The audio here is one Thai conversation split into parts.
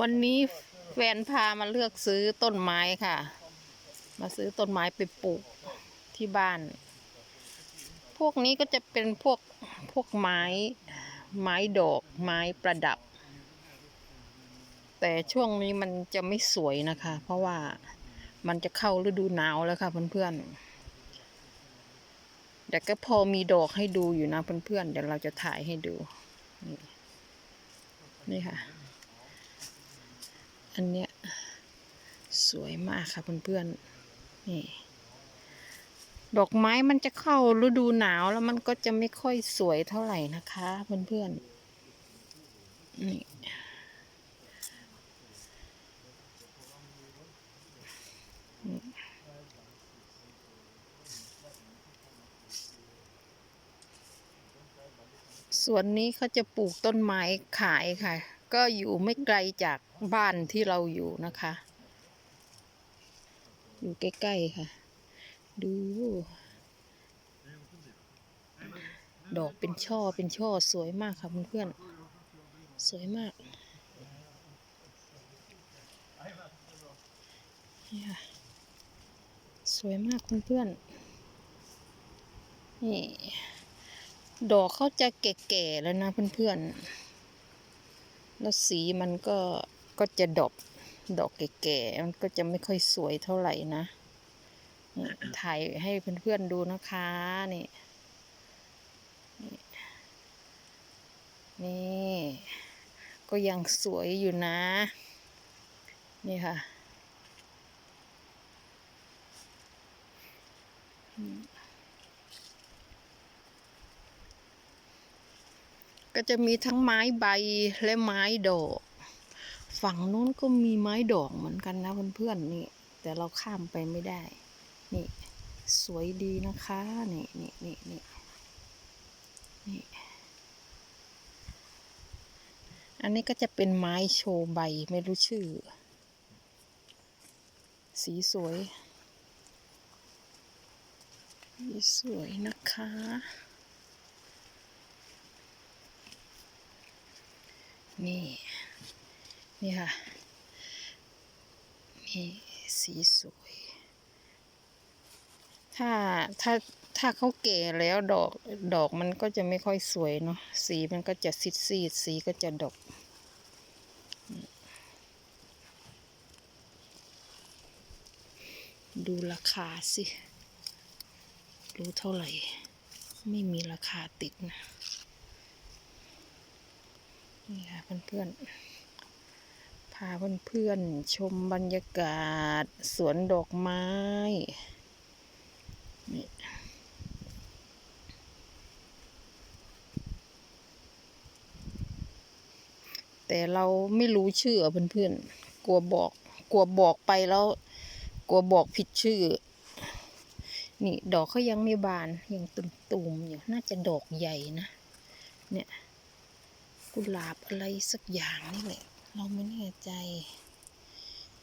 วันนี้แฟนพามาเลือกซื้อต้นไม้ค่ะ มาซื้อต้นไม้ไปปลูกที่บ้าน พวกนี้ก็จะเป็นพวกพวกไม้ ไม้ดอกไม้ประดับ แต่ช่วงนี้มันจะไม่สวยนะคะ เพราะว่ามันจะเข้าฤดูหนาวแล้วค่ะเพื่อนๆแต่ก็พอมีดอกให้ดูอยู่นะเพื่อนๆเดี๋ยวเราจะถ่ายให้ดู นี่นี่ค่ะ อันเนี้ยสวยมากค่ะเพื่อนๆนี่ดอกไม้มันจะเข้าฤดูหนาวแล้วมันก็จะไม่ค่อยสวยเท่าไหร่นะคะเพื่อนๆนี่ส่วนนี้เขาจะปลูกต้นไม้ขายค่ะ ก็อยู่ไม่ไกลจากบ้านที่เราอยู่นะคะ อยู่ใกล้ๆค่ะ ดู ดอกเป็นช่อเป็นช่อสวยมากค่ะเพื่อนๆสวยมากนี่ค่ะสวยมากเพื่อนๆนี่ดอกเขาจะแก่ๆแล้วนะเพื่อนๆ แล้วสีมันก็ก็จะดอกดอกแก่ๆ มันก็จะไม่ค่อยสวยเท่าไหร่นะ ถ่ายให้เพื่อนๆดูนะคะนี่นี่ ก็ยังสวยอยู่นะ นี่ค่ะ ก็จะมีทั้งไม้ใบและไม้ดอก ฝั่งนู้นก็มีไม้ดอกเหมือนกันนะเพื่อนๆนี่ แต่เราข้ามไปไม่ได้ นี่ สวยดีนะคะนี่นี่นี่นี่นี่อันนี้ก็จะเป็นไม้โชว์ใบไม่รู้ชื่อ สีสวย สีสวยนะคะ นี่ นี่ค่ะ นี่สีสวย ถ้าถ้าถ้าเขาแก่แล้วดอกดอกมันก็จะไม่ค่อยสวยเนาะสีมันก็จะซีดซีดๆสีก็จะดกดูราคาสิ รู้เท่าไหร่ ไม่มีราคาติดนะ นี่ค่ะเพื่อนๆ พาเพื่อนๆ ชมบรรยากาศ สวนดอกไม้ นี่แต่เราไม่รู้ชื่อเพื่อนๆ กลัวบอก กลัวบอกไปแล้ว กลัวบอกผิดชื่อ นี่ดอกเขายังไม่บานยังตุ่มๆอยู่ น่าจะดอกใหญ่นะ เนี่ย กุหลาบอะไรสักอย่างนี่แหละ เราไม่แน่ใจ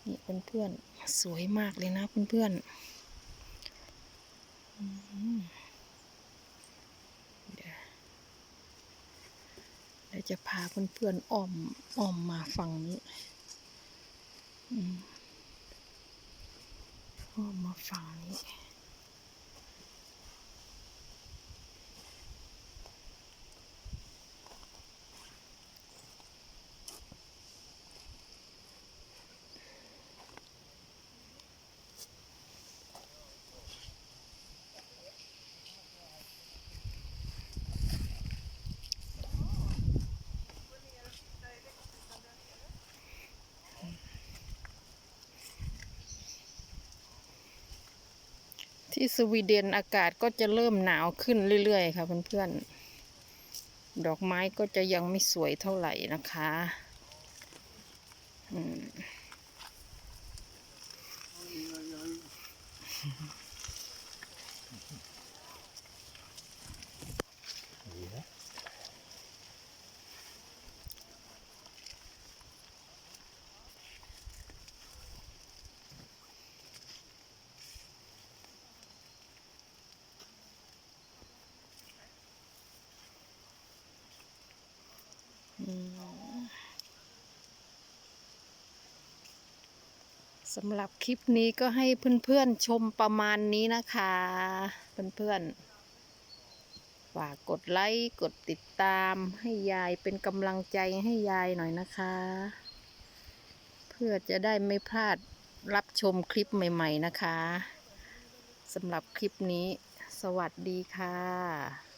นี่เพื่อนๆสวยมากเลยนะเพื่อนๆอืมเดี๋ยวเดี๋ยวจะพาเพื่อนๆอ้อมอ้อมมาฝั่งนี้อ้อมมาฝั่งนี้ ที่สวีเดนอากาศก็จะเริ่มหนาวขึ้นเรื่อยๆ ค่ะเพื่อนๆ ดอกไม้ก็จะยังไม่สวยเท่าไหร่นะคะอืม สำหรับคลิปนี้ก็ให้เพื่อนๆชมประมาณนี้นะคะ เพื่อนๆฝากกดไลค์กดติดตามให้ยายเป็นกำลังใจให้ยายหน่อยนะคะ เพื่อจะได้ไม่พลาดรับชมคลิปใหม่ ๆนะคะสำหรับคลิปนี้ สวัสดีค่ะ